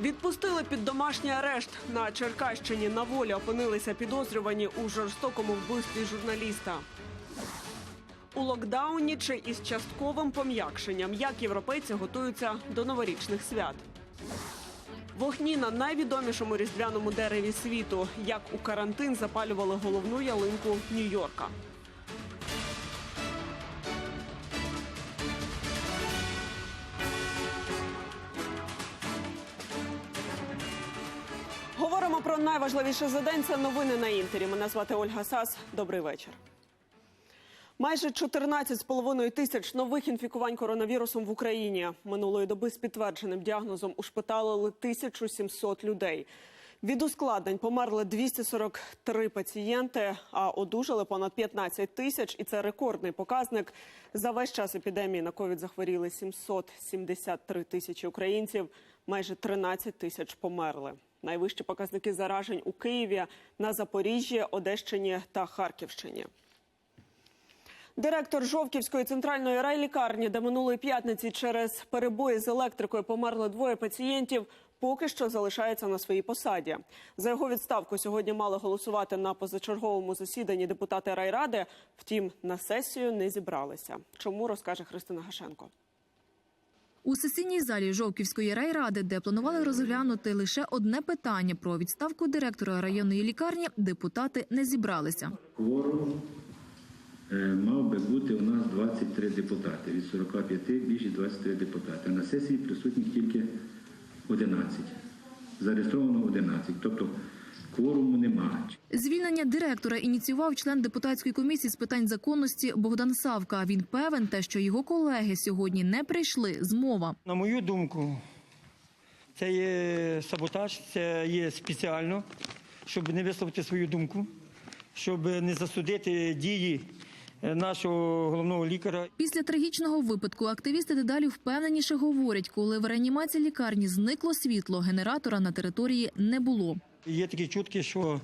Відпустили під домашній арешт на Черкащині. На волі опинилися підозрювані у жорстокому вбивстві журналіста. У локдауні чи із частковим пом'якшенням, як європейці готуються до новорічних свят. Вогні на найвідомішому різдвяному дереві світу, як у карантин запалювали головну ялинку Нью-Йорка. Найважливіше за день. Це новини на інтері. Мене звати Ольга Сас. Добрий вечір. Майже 14,5 тисяч нових інфікувань коронавірусом в Україні. Минулої доби з підтвердженим діагнозом ушпиталили 1700 людей. Від ускладнень померли 243 пацієнти, а одужали понад 15 тисяч. І це рекордний показник. За весь час епідемії на ковід захворіли 773 тисячі українців. Майже 13 тисяч померли. Найвищі показники заражень у Києві, на Запоріжжі, Одещині та Харківщині. Директор Жовківської центральної райлікарні, де минулої п'ятниці через перебої з електрикою померли двоє пацієнтів, поки що залишається на своїй посаді. За його відставку сьогодні мали голосувати на позачерговому засіданні депутати райради. Втім, на сесію не зібралися. Чому розкаже Христина Гашенко? У сесійній залі Жовківської райради, де планували розглянути лише одне питання про відставку директора районної лікарні, депутати не зібралися. Кворум е, мав би бути у нас 23 депутати. Від 45 більше 23 депутати. На сесії присутніх тільки 11. Зареєстровано 11. Тобто кворуму немає. Звільнення директора ініціював член депутатської комісії з питань законності Богдан Савка. Він певен, те, що його колеги сьогодні не прийшли. Змова. На мою думку, це є саботаж, це є спеціально, щоб не висловити свою думку, щоб не засудити дії е, нашого головного лікаря. Pісля трагічного випадку активісти дедалі впевненіше говорять, коли в реанімації лікарні зникло світло, генератора на території не було. Є такі чутки, що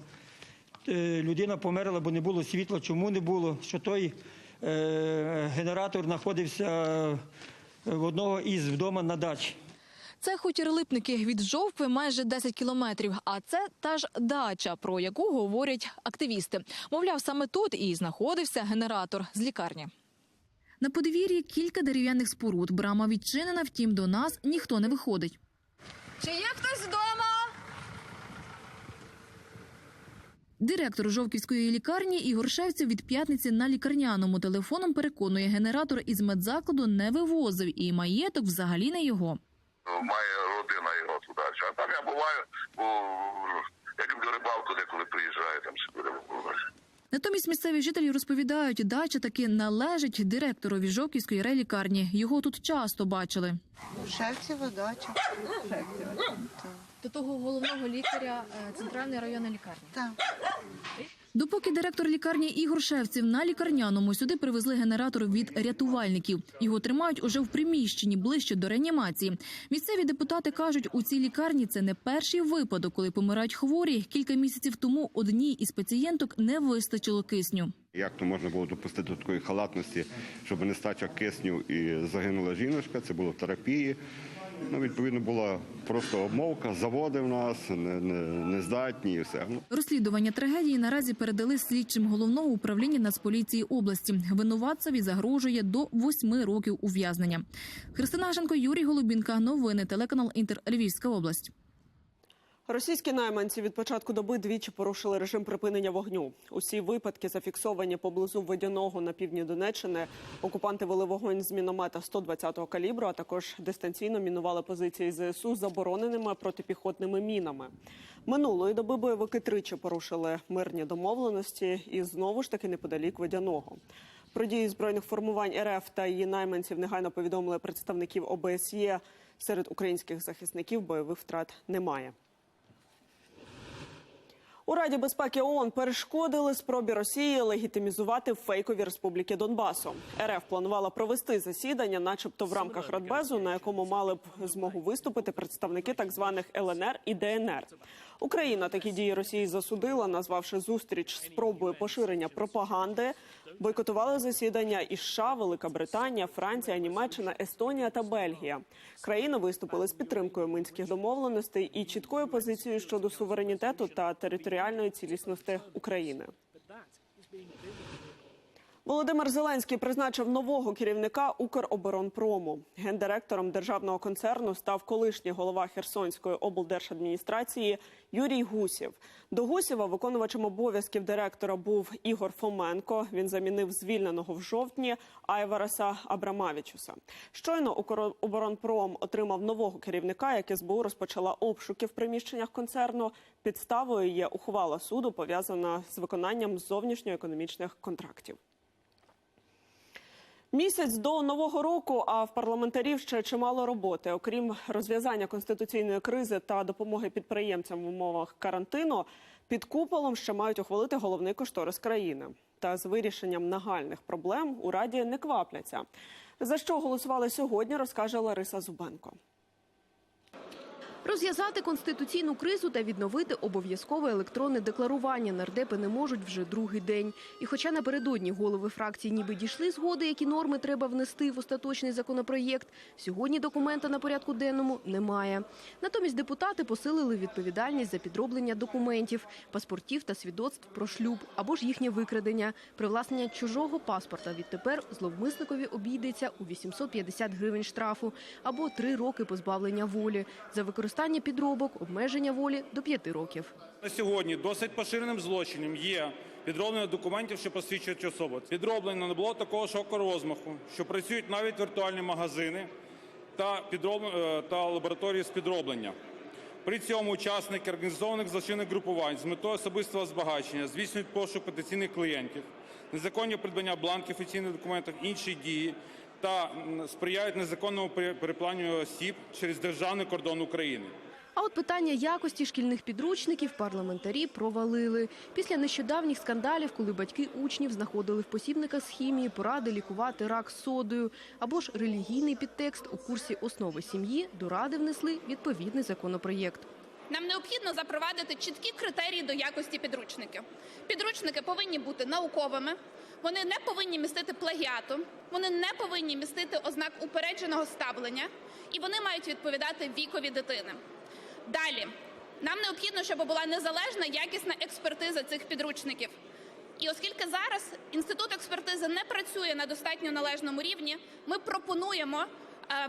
е, людина померла, бо не було світла. Чому не було? Що той е, генератор знаходився е, в одного із вдома на дачі. Це хутір Липники від Жовкви майже 10 кілометрів. А це та ж дача, про яку говорять активісти. Мовляв, саме тут і знаходився генератор з лікарні. На подвір'ї кілька дерев'яних споруд. Брама відчинена, втім до нас ніхто не виходить. Чи є хтось вдома? Директор Жовківської лікарні Ігор Шевців від п'ятниці на лікарняному телефоном переконує, генератор із медзакладу не вивозив і маєток взагалі не його. має родина його туди. А там я буваю, бо як рибалку, деколи приїжджаю, там собі рибалку. Натомість місцеві жителі розповідають, дача таки належить директору Жовківської релікарні. Його тут часто бачили. Шевцева дача. До того головного лікаря центральної районної лікарні. Так. Допоки директор лікарні Ігор Шевців на лікарняному сюди привезли генератор від рятувальників. Його тримають уже в приміщенні ближче до реанімації. Місцеві депутати кажуть, у цій лікарні це не перший випадок, коли помирають хворі. Кілька місяців тому одній із пацієнток не вистачило кисню. Як то можна було допустити до такої халатності, щоб нестача кисню і загинула жіночка? Це було в терапії. Ну, відповідно, була просто обмовка, заводи в нас не, не, нездатні і все. Ну, Розслідування трагедії наразі передали слідчим головного управління Нацполіції області. Винуватцеві загрожує до восьми років ув'язнення. Христина Женко, Юрій Голубінка. Новини телеканал Інтер Львівська область. Російські найманці від початку доби двічі порушили режим припинення вогню. Усі випадки зафіксовані поблизу водяного на півдні Донеччини. Окупанти вели вогонь з міномета 120-го калібру, а також дистанційно мінували позиції ЗСУ забороненими протипіхотними мінами. Минулої доби бойовики тричі порушили мирні домовленості і знову ж таки неподалік водяного. Про дії збройних формувань РФ та її найманців негайно повідомили представників ОБСЄ. Серед українських захисників бойових втрат немає. У Раді безпеки ООН перешкодили спробі Росії легітимізувати фейкові республіки Донбасу. РФ планувала провести засідання, начебто в рамках Радбезу, на якому мали б змогу виступити представники так званих ЛНР і ДНР. Україна такі дії Росії засудила, назвавши зустріч спробою поширення пропаганди. Бойкотували засідання і США, Велика Британія, Франція, Німеччина, Естонія та Бельгія. Країни виступили з підтримкою минських домовленостей і чіткою позицією щодо суверенітету та територіальної цілісності України. Володимир Зеленський призначив нового керівника Укроборонпрому. Гендиректором державного концерну став колишній голова Херсонської облдержадміністрації Юрій Гусів. До Гусєва виконувачем обов'язків директора був Ігор Фоменко. Він замінив звільненого в жовтні Айвараса Абрамавічуса. Щойно Укроборонпром отримав нового керівника, як СБУ розпочала обшуки в приміщеннях концерну. Підставою є ухвала суду, пов'язана з виконанням зовнішньоекономічних контрактів. Місяць до нового року, а в парламентарів ще чимало роботи. Окрім розв'язання конституційної кризи та допомоги підприємцям в умовах карантину, під куполом ще мають ухвалити головний кошторис країни. Та з вирішенням нагальних проблем у раді не квапляться. За що голосували сьогодні, розкаже Лариса Зубенко. Розв'язати конституційну кризу та відновити обов'язкове електронне декларування нардепи не можуть вже другий день. І хоча напередодні голови фракцій ніби дійшли згоди, які норми треба внести в остаточний законопроєкт, сьогодні документа на порядку денному немає. Натомість депутати посилили відповідальність за підроблення документів, паспортів та свідоцтв про шлюб або ж їхнє викрадення. Привласнення чужого паспорта відтепер зловмисникові обійдеться у 850 гривень штрафу або три роки позбавлення волі за використання підробок, обмеження волі до п'яти років. На сьогодні досить поширеним злочином є підроблення документів, що посвідчують особу. Підроблено не було такого шоку розмаху, що працюють навіть віртуальні магазини та, підроб... е, та лабораторії з підроблення. При цьому учасники організованих злочинних групувань з метою особистого збагачення здійснюють пошук потенційних клієнтів, незаконні придбання бланків офіційних документів, інші дії та сприяють незаконному пере- перепланюванню осіб через державний кордон України. А от питання якості шкільних підручників парламентарі провалили. Після нещодавніх скандалів, коли батьки учнів знаходили в посібниках з хімії поради лікувати рак содою, або ж релігійний підтекст у курсі основи сім'ї, до ради внесли відповідний законопроєкт. Нам необхідно запровадити чіткі критерії до якості підручників. Підручники повинні бути науковими, вони не повинні містити плагіату, вони не повинні містити ознак упередженого ставлення, і вони мають відповідати вікові дитини. Далі нам необхідно, щоб була незалежна якісна експертиза цих підручників. І оскільки зараз інститут експертизи не працює на достатньо належному рівні, ми пропонуємо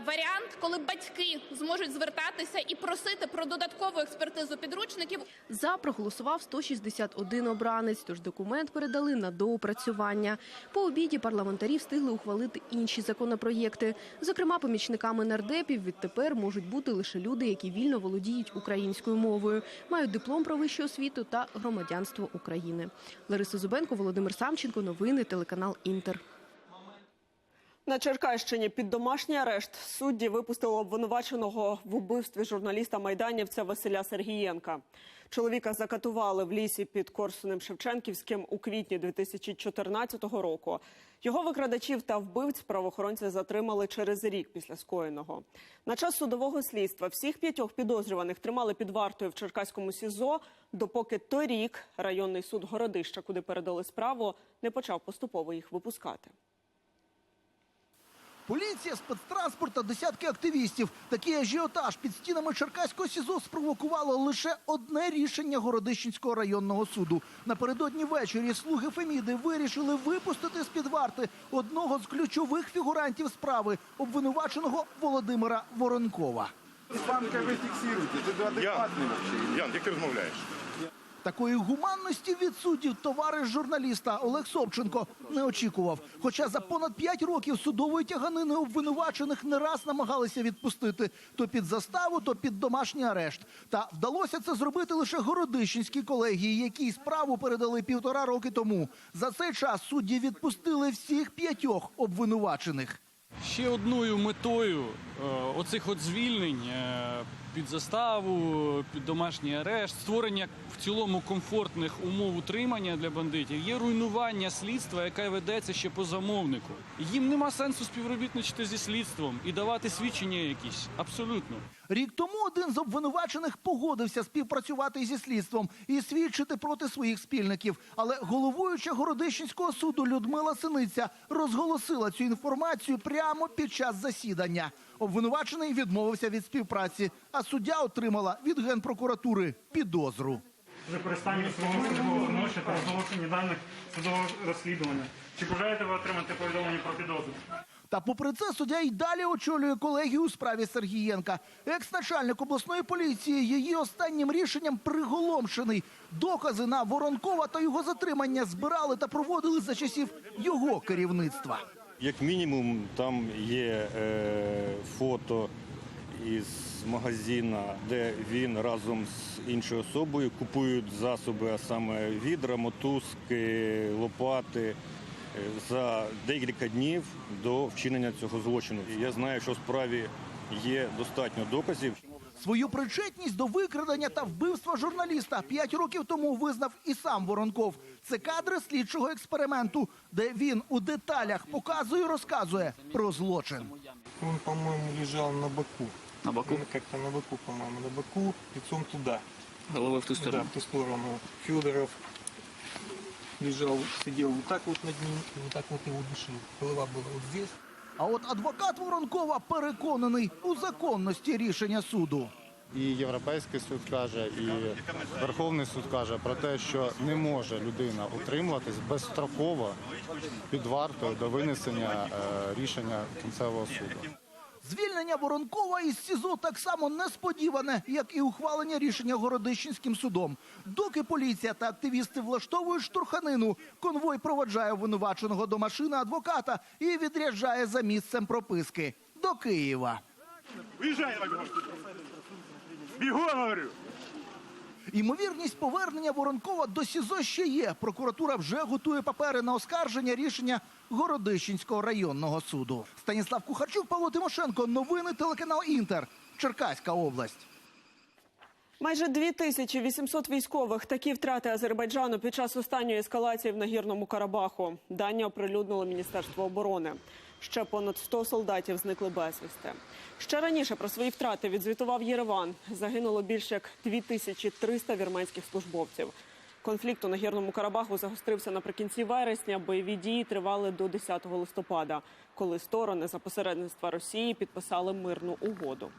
варіант, коли батьки зможуть звертатися і просити про додаткову експертизу підручників За проголосував 161 обранець, тож документ передали на доопрацювання. По обіді парламентарі встигли ухвалити інші законопроєкти. Зокрема, помічниками нардепів відтепер можуть бути лише люди, які вільно володіють українською мовою, мають диплом про вищу освіту та громадянство України. Лариса Зубенко, Володимир Самченко. Новини телеканал Інтер. На Черкащині під домашній арешт судді випустили обвинуваченого в убивстві журналіста майданівця Василя Сергієнка. Чоловіка закатували в лісі під Корсунем Шевченківським у квітні 2014 року. Його викрадачів та вбивць правоохоронці затримали через рік після скоєного. На час судового слідства всіх п'ятьох підозрюваних тримали під вартою в Черкаському СІЗО, допоки торік районний суд Городища, куди передали справу, не почав поступово їх випускати. Поліція, спецтранспорт та десятки активістів. Такий ажіотаж під стінами Черкаського СІЗО спровокувало лише одне рішення Городищенського районного суду. Напередодні ввечері слуги Феміди вирішили випустити з під варти одного з ключових фігурантів справи, обвинуваченого Володимира Воронкова. Банка ви фіксуєте, ти адекватний. Ян, як ти розмовляєш? Такої гуманності від суддів товариш журналіста Олег Собченко не очікував. Хоча за понад п'ять років судової тяганини обвинувачених не раз намагалися відпустити то під заставу, то під домашній арешт. Та вдалося це зробити лише городищенській колегії, якій справу передали півтора роки тому. За цей час судді відпустили всіх п'ятьох обвинувачених. Ще одною метою е, оцих от звільнень е, під заставу, під домашній арешт, створення в цілому комфортних умов утримання для бандитів, є руйнування слідства, яке ведеться ще по замовнику. Їм нема сенсу співробітничати зі слідством і давати свідчення якісь. Абсолютно. Рік тому один з обвинувачених погодився співпрацювати зі слідством і свідчити проти своїх спільників. Але головуюча Городищенського суду Людмила Синиця розголосила цю інформацію прямо під час засідання. Обвинувачений відмовився від співпраці, а суддя отримала від генпрокуратури підозру. За використання свого службового становища та розголошення даних судового розслідування. Чи бажаєте ви отримати повідомлення про підозру? Та попри це суддя й далі очолює колегію у справі Сергієнка. Екс-начальник обласної поліції її останнім рішенням приголомшений. Докази на Воронкова та його затримання збирали та проводили за часів його керівництва. Як мінімум, там є е, фото із магазина, де він разом з іншою особою купують засоби, а саме відра, мотузки, лопати е, за декілька днів до вчинення цього злочину. Я знаю, що в справі є достатньо доказів. Свою причетність до викрадення та вбивства журналіста п'ять років тому визнав і сам Воронков. Це кадри слідчого експерименту, де він у деталях показує і розказує про злочин. Он, по-моему, лежал на боку. На боку? Он Как-то на боку, по-моему, на боку, лицом туда. Головой в ту Да, сторону. в ту сторону. Федоров лежал, сидел вот так вот над ним, и вот так вот его душил. Голова была вот здесь. А от адвокат Воронкова переконаний у законності рішення суду. І Європейський суд каже, і Верховний суд каже про те, що не може людина утримуватись безстроково під вартою до винесення е, рішення кінцевого суду. Звільнення Воронкова із СІЗО так само несподіване, як і ухвалення рішення Городищенським судом. Доки поліція та активісти влаштовують штурханину, конвой проводжає обвинуваченого до машини адвоката і відряджає за місцем прописки до Києва. Виїжджай, Бігом, говорю! Імовірність повернення Воронкова до СІЗО ще є. Прокуратура вже готує папери на оскарження рішення Городищенського районного суду. Станіслав Кухарчук, Павло Тимошенко. Новини телеканал Інтер. Черкаська область. Майже 2800 військових. Такі втрати Азербайджану під час останньої ескалації в Нагірному Карабаху. Дані оприлюднило Міністерство оборони. Ще понад 100 солдатів зникли безвісти. Ще раніше про свої втрати відзвітував Єреван. Загинуло більше як 2300 вірменських службовців. Конфлікт у Нагірному Карабаху загострився наприкінці вересня. Бойові дії тривали до 10 листопада, коли сторони за посередництва Росії підписали мирну угоду.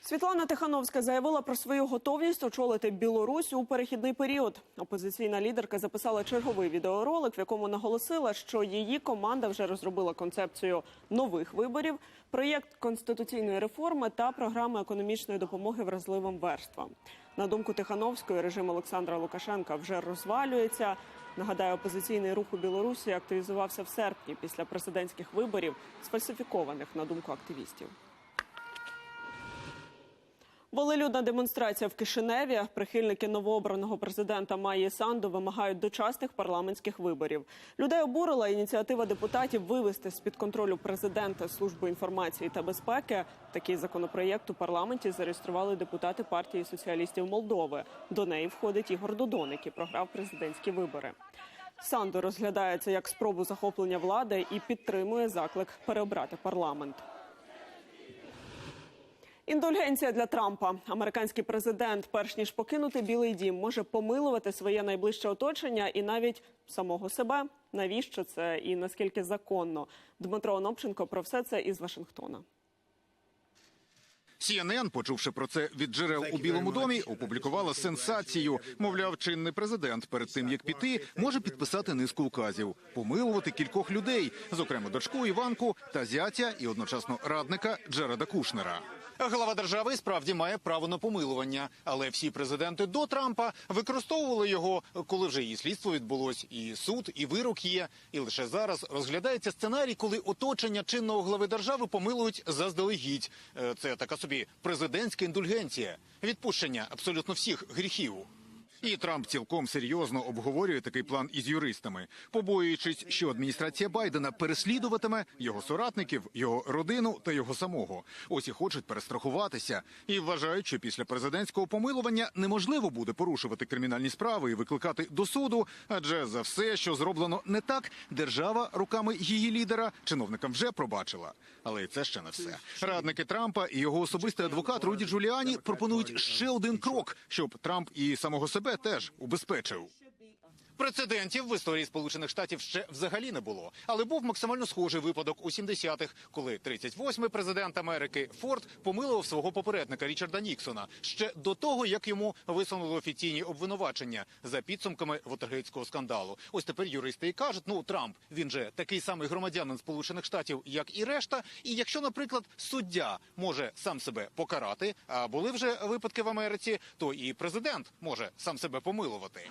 Світлана Тихановська заявила про свою готовність очолити Білорусь у перехідний період. Опозиційна лідерка записала черговий відеоролик, в якому наголосила, що її команда вже розробила концепцію нових виборів, проєкт конституційної реформи та програму економічної допомоги вразливим верствам. На думку Тихановської, режим Олександра Лукашенка вже розвалюється. Нагадаю, опозиційний рух у Білорусі активізувався в серпні після президентських виборів, сфальсифікованих на думку активістів. Волелюдна демонстрація в Кишиневі. Прихильники новообраного президента Майї Санду вимагають дочасних парламентських виборів. Людей обурила ініціатива депутатів вивести з під контролю президента службу інформації та безпеки. Такий законопроєкт у парламенті зареєстрували депутати партії соціалістів Молдови. До неї входить Ігор Додон, який програв президентські вибори. Санду розглядається як спробу захоплення влади і підтримує заклик переобрати парламент. Індульгенція для Трампа. Американський президент, перш ніж покинути Білий Дім, може помилувати своє найближче оточення і навіть самого себе. Навіщо це і наскільки законно? Дмитро Онопченко про все це із Вашингтона. CNN, почувши про це від джерел у Білому домі, опублікувала сенсацію. Мовляв, чинний президент перед тим як піти, може підписати низку указів, помилувати кількох людей, зокрема дочку Іванку та зятя і одночасно радника Джереда Кушнера. Глава держави справді має право на помилування, але всі президенти до Трампа використовували його, коли вже її слідство відбулось, і суд, і вирок є. І лише зараз розглядається сценарій, коли оточення чинного глави держави помилують заздалегідь. Е, Це така собі президентська індульгенція, відпущення абсолютно всіх гріхів. І Трамп цілком серйозно обговорює такий план із юристами, побоюючись, що адміністрація Байдена переслідуватиме його соратників, його родину та його самого. Ось і хочуть перестрахуватися і вважають, що після президентського помилування неможливо буде порушувати кримінальні справи і викликати до суду, адже за все, що зроблено не так, держава руками її лідера чиновникам вже пробачила. Але і це ще не все. Радники Трампа і його особистий адвокат Руді Джуліані пропонують ще один крок, щоб Трамп і самого себе теж убезпечив. Прецедентів в історії Сполучених Штатів ще взагалі не було, але був максимально схожий випадок у 70-х, коли 38-й президент Америки Форд помилував свого попередника Річарда Ніксона ще до того, як йому висунули офіційні обвинувачення за підсумками Вотергейтського скандалу. Ось тепер юристи і кажуть: ну Трамп він же такий самий громадянин Сполучених Штатів, як і решта. І якщо, наприклад, суддя може сам себе покарати, а були вже випадки в Америці, то і президент може сам себе помилувати.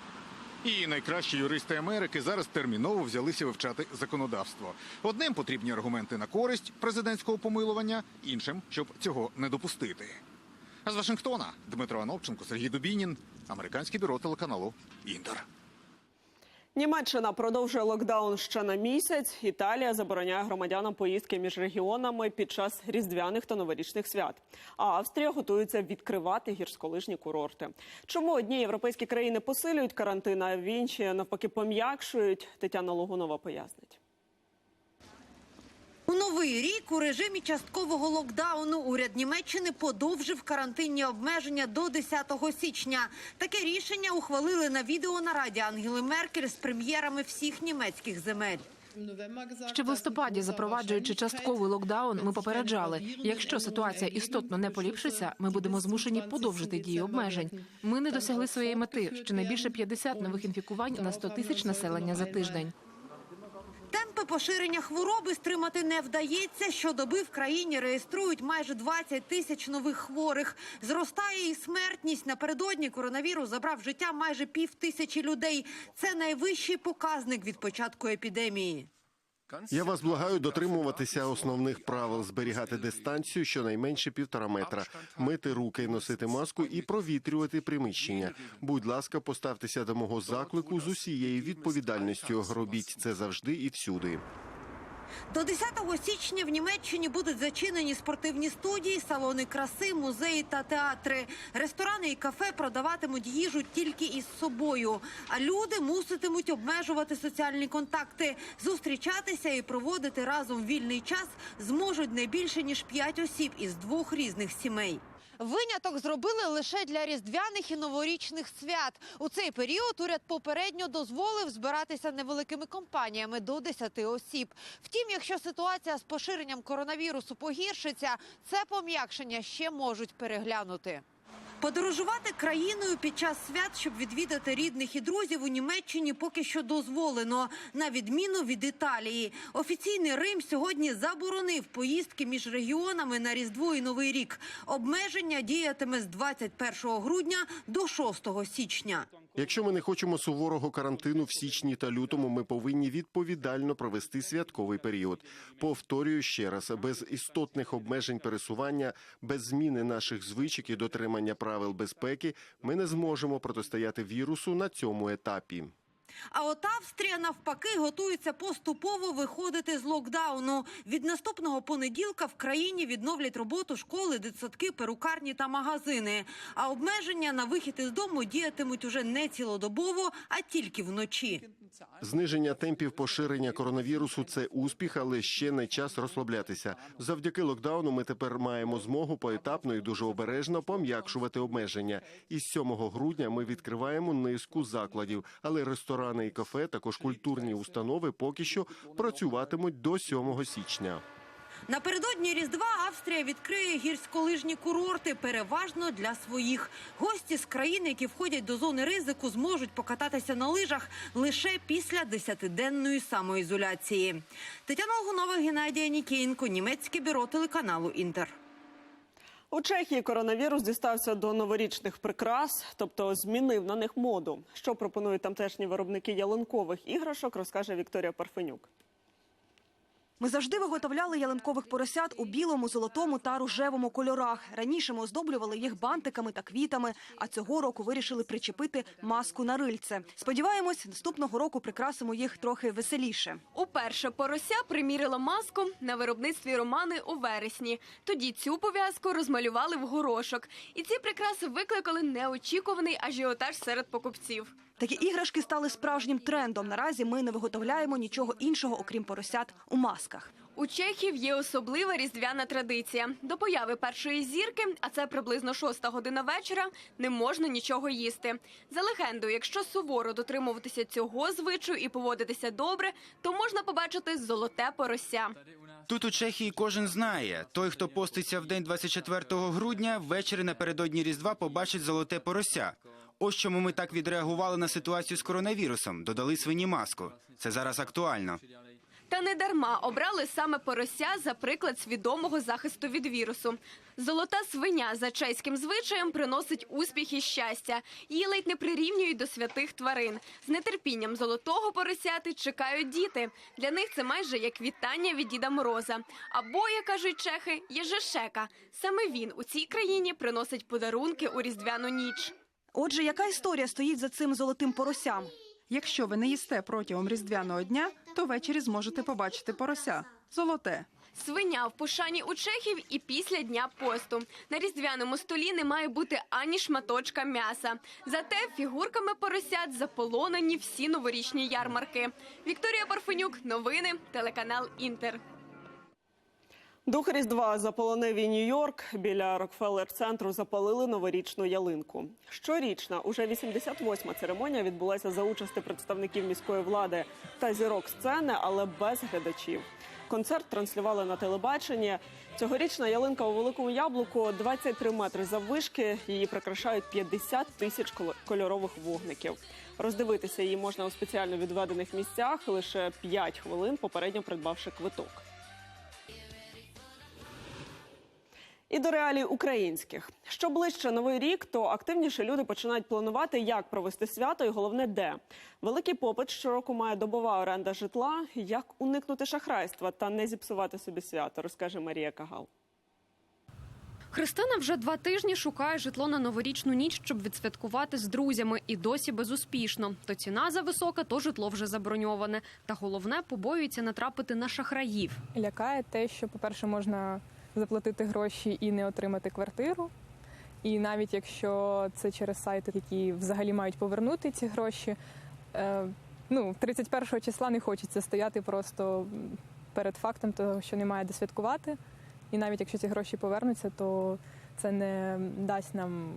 І найкращі юристи Америки зараз терміново взялися вивчати законодавство. Одним потрібні аргументи на користь президентського помилування, іншим, щоб цього не допустити. А з Вашингтона Дмитро Ановченко, Сергій Дубінін, американське бюро телеканалу Інтер. Німеччина продовжує локдаун ще на місяць. Італія забороняє громадянам поїздки між регіонами під час різдвяних та новорічних свят. А Австрія готується відкривати гірськолижні курорти. Чому одні європейські країни посилюють карантин, а в інші навпаки пом'якшують? Тетяна Логунова пояснить. У новий рік у режимі часткового локдауну уряд Німеччини подовжив карантинні обмеження до 10 січня. Таке рішення ухвалили на відеонараді Ангели Меркель з прем'єрами всіх німецьких земель. Ще в листопаді, запроваджуючи частковий локдаун, ми попереджали, якщо ситуація істотно не поліпшиться, ми будемо змушені подовжити дію обмежень. Ми не досягли своєї мети щонайбільше 50 нових інфікувань на 100 тисяч населення за тиждень. Темпи поширення хвороби стримати не вдається. Щодоби в країні реєструють майже 20 тисяч нових хворих. Зростає і смертність. Напередодні коронавірус забрав життя майже пів тисячі людей. Це найвищий показник від початку епідемії. Я вас благаю дотримуватися основних правил, зберігати дистанцію щонайменше півтора метра, мити руки, носити маску і провітрювати приміщення. Будь ласка, поставтеся до мого заклику з усією відповідальністю. Робіть це завжди і всюди. До 10 січня в Німеччині будуть зачинені спортивні студії, салони краси, музеї та театри. Ресторани і кафе продаватимуть їжу тільки із собою. А люди муситимуть обмежувати соціальні контакти, зустрічатися і проводити разом вільний час зможуть не більше ніж 5 осіб із двох різних сімей. Виняток зробили лише для різдвяних і новорічних свят. У цей період уряд попередньо дозволив збиратися невеликими компаніями до 10 осіб. Втім, якщо ситуація з поширенням коронавірусу погіршиться, це пом'якшення ще можуть переглянути. Подорожувати країною під час свят, щоб відвідати рідних і друзів у Німеччині, поки що дозволено, на відміну від Італії. Офіційний Рим сьогодні заборонив поїздки між регіонами на Різдво і Новий рік. Обмеження діятиме з 21 грудня до 6 січня. Якщо ми не хочемо суворого карантину в січні та лютому, ми повинні відповідально провести святковий період. Повторюю ще раз: без істотних обмежень пересування, без зміни наших звичок і дотримання правил безпеки, ми не зможемо протистояти вірусу на цьому етапі. А от Австрія навпаки готується поступово виходити з локдауну. Від наступного понеділка в країні відновлять роботу школи, дитсадки, перукарні та магазини. А обмеження на вихід із дому діятимуть уже не цілодобово, а тільки вночі. Зниження темпів поширення коронавірусу це успіх, але ще не час розслаблятися. Завдяки локдауну ми тепер маємо змогу поетапно і дуже обережно пом'якшувати обмеження. Із 7 грудня ми відкриваємо низку закладів, але ресторани і кафе, також культурні установи, поки що працюватимуть до 7 січня. Напередодні Різдва Австрія відкриє гірськолижні курорти, переважно для своїх. Гості з країн, які входять до зони ризику, зможуть покататися на лижах лише після десятиденної самоізоляції. Тетяна Логунова, Геннадія Нікієнко, німецьке бюро телеканалу Інтер. У Чехії коронавірус дістався до новорічних прикрас, тобто змінив на них моду. Що пропонують тамтешні виробники ялинкових іграшок, розкаже Вікторія Парфенюк. Ми завжди виготовляли ялинкових поросят у білому, золотому та рожевому кольорах. Раніше ми оздоблювали їх бантиками та квітами, а цього року вирішили причепити маску на рильце. Сподіваємось, наступного року прикрасимо їх трохи веселіше. Уперше порося примірила маску на виробництві Романи у вересні. Тоді цю пов'язку розмалювали в горошок. І ці прикраси викликали неочікуваний ажіотаж серед покупців. Такі іграшки стали справжнім трендом. Наразі ми не виготовляємо нічого іншого, окрім поросят у масках. У чехів є особлива різдвяна традиція. До появи першої зірки, а це приблизно шоста година вечора, не можна нічого їсти. За легендою, якщо суворо дотримуватися цього звичаю і поводитися добре, то можна побачити золоте порося. Тут у Чехії кожен знає. Той, хто поститься в день 24 грудня, ввечері напередодні Різдва побачить золоте порося. Ось чому ми так відреагували на ситуацію з коронавірусом. Додали свині маску. Це зараз актуально. Та не дарма обрали саме порося за приклад свідомого захисту від вірусу. Золота свиня за чеським звичаєм приносить успіх і щастя. Її ледь не прирівнюють до святих тварин. З нетерпінням золотого поросяти чекають діти. Для них це майже як вітання від Діда Мороза. Або, як кажуть чехи, Єжешека. Саме він у цій країні приносить подарунки у різдвяну ніч. Отже, яка історія стоїть за цим золотим поросям? Якщо ви не їсте протягом різдвяного дня, то ввечері зможете побачити порося золоте. Свиня в пошані у чехів і після дня посту. На різдвяному столі не має бути ані шматочка м'яса. Зате фігурками поросят заполонені всі новорічні ярмарки. Вікторія Парфенюк, новини, телеканал Інтер. Дух Різдва заполонив і Нью-Йорк. Біля Рокфеллер-центру запалили новорічну ялинку. Щорічна, уже 88-ма церемонія відбулася за участі представників міської влади та зірок сцени, але без глядачів. Концерт транслювали на телебаченні. Цьогорічна ялинка у великому яблуку 23 метри заввишки. Її прикрашають 50 тисяч кольорових вогників. Роздивитися її можна у спеціально відведених місцях лише 5 хвилин, попередньо придбавши квиток. І до реалій українських. Що ближче новий рік, то активніше люди починають планувати, як провести свято, і головне, де великий попит щороку має добова оренда житла. Як уникнути шахрайства та не зіпсувати собі свято, розкаже Марія Кагал. Христина вже два тижні шукає житло на новорічну ніч, щоб відсвяткувати з друзями, і досі безуспішно. То ціна зависока, то житло вже заброньоване. Та головне побоюється натрапити на шахраїв. Лякає те, що, по-перше, можна заплатити гроші і не отримати квартиру. І навіть якщо це через сайти, які взагалі мають повернути ці гроші, е, ну 31 числа не хочеться стояти просто перед фактом того, що немає де святкувати. І навіть якщо ці гроші повернуться, то це не дасть нам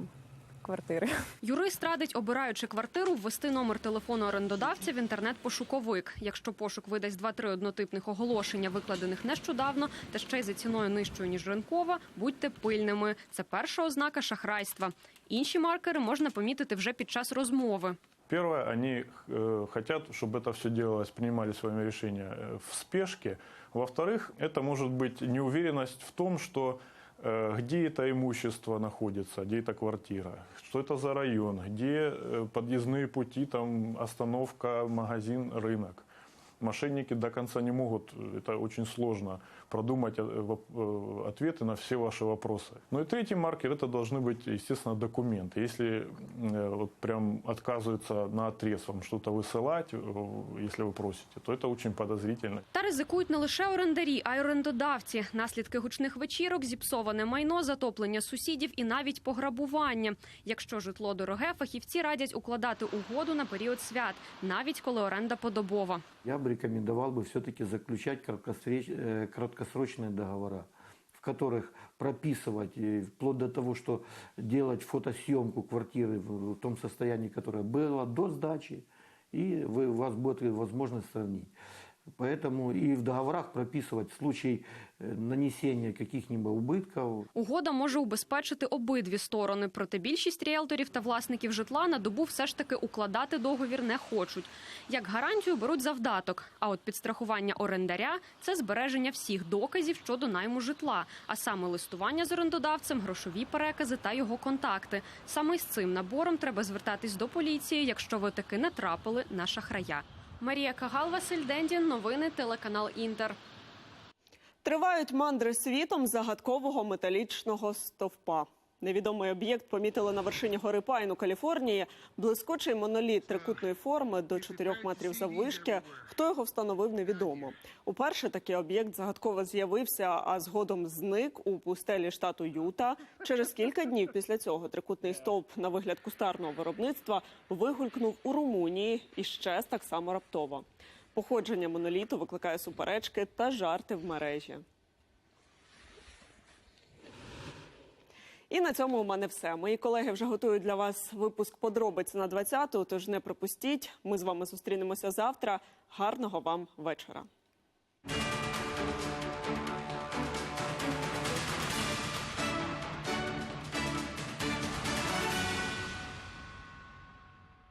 квартири. Юрист радить, обираючи квартиру, ввести номер телефону орендодавця в інтернет-пошуковик. Якщо пошук видасть два-три однотипних оголошення, викладених нещодавно, та ще й за ціною нижчою ніж ринкова, будьте пильними. Це перша ознака шахрайства. Інші маркери можна помітити вже під час розмови. Первое, они э, хотят, чтобы это все делалось, принимали с вами решения э, в спешке. Во-вторых, это может быть неуверенность в том, что э, где это имущество находится, где эта квартира, что это за район, где э, подъездные пути, там остановка, магазин, рынок. Мошенники до конца не могут, это очень сложно, продумать э, воп- э, ответы на все ваши вопросы. Ну и третий маркер, это должны быть, естественно, документы. Если э, вот прям отказываются на отрез вам что-то высылать, э, если вы просите, то это очень подозрительно. Та ризикують не лише орендарі, а й орендодавці. Наслідки гучних вечірок, зіпсоване майно, затоплення сусідів і навіть пограбування. Якщо житло дороге, фахівці радять укладати угоду на період свят, навіть коли оренда подобова. Я бы рекомендовал бы все-таки заключать краткосреч- э, краткосрочные договора, в которых прописывать, э, вплоть до того, что делать фотосъемку квартиры в в том состоянии, которое было до сдачи, и вы, у вас будет возможность сравнить. Поэтому и в договорах прописывать в случае э, нанесения каких-либо убытков, Угода може убезпечити обидві сторони, проте більшість ріелторів та власників житла на добу все ж таки укладати договір не хочуть. Як гарантію беруть завдаток. А от підстрахування орендаря це збереження всіх доказів щодо найму житла, а саме листування з орендодавцем, грошові перекази та його контакти. Саме з цим набором треба звертатись до поліції, якщо ви таки натрапили на шахрая. Марія Кагал, Василь Дендін, новини телеканал Інтер. Тривають мандри світом загадкового металічного стовпа. Невідомий об'єкт помітили на вершині гори Пайн у Каліфорнії. Блискучий моноліт трикутної форми до 4 метрів заввишки. Хто його встановив, невідомо. Уперше такий об'єкт загадково з'явився, а згодом зник у пустелі штату Юта. Через кілька днів після цього трикутний стовп на вигляд кустарного виробництва вигулькнув у Румунії і щез так само раптово. Походження моноліту викликає суперечки та жарти в мережі. І на цьому у мене все. Мої колеги вже готують для вас випуск подробиць на 20-ту, тож не пропустіть. Ми з вами зустрінемося завтра. Гарного вам вечора.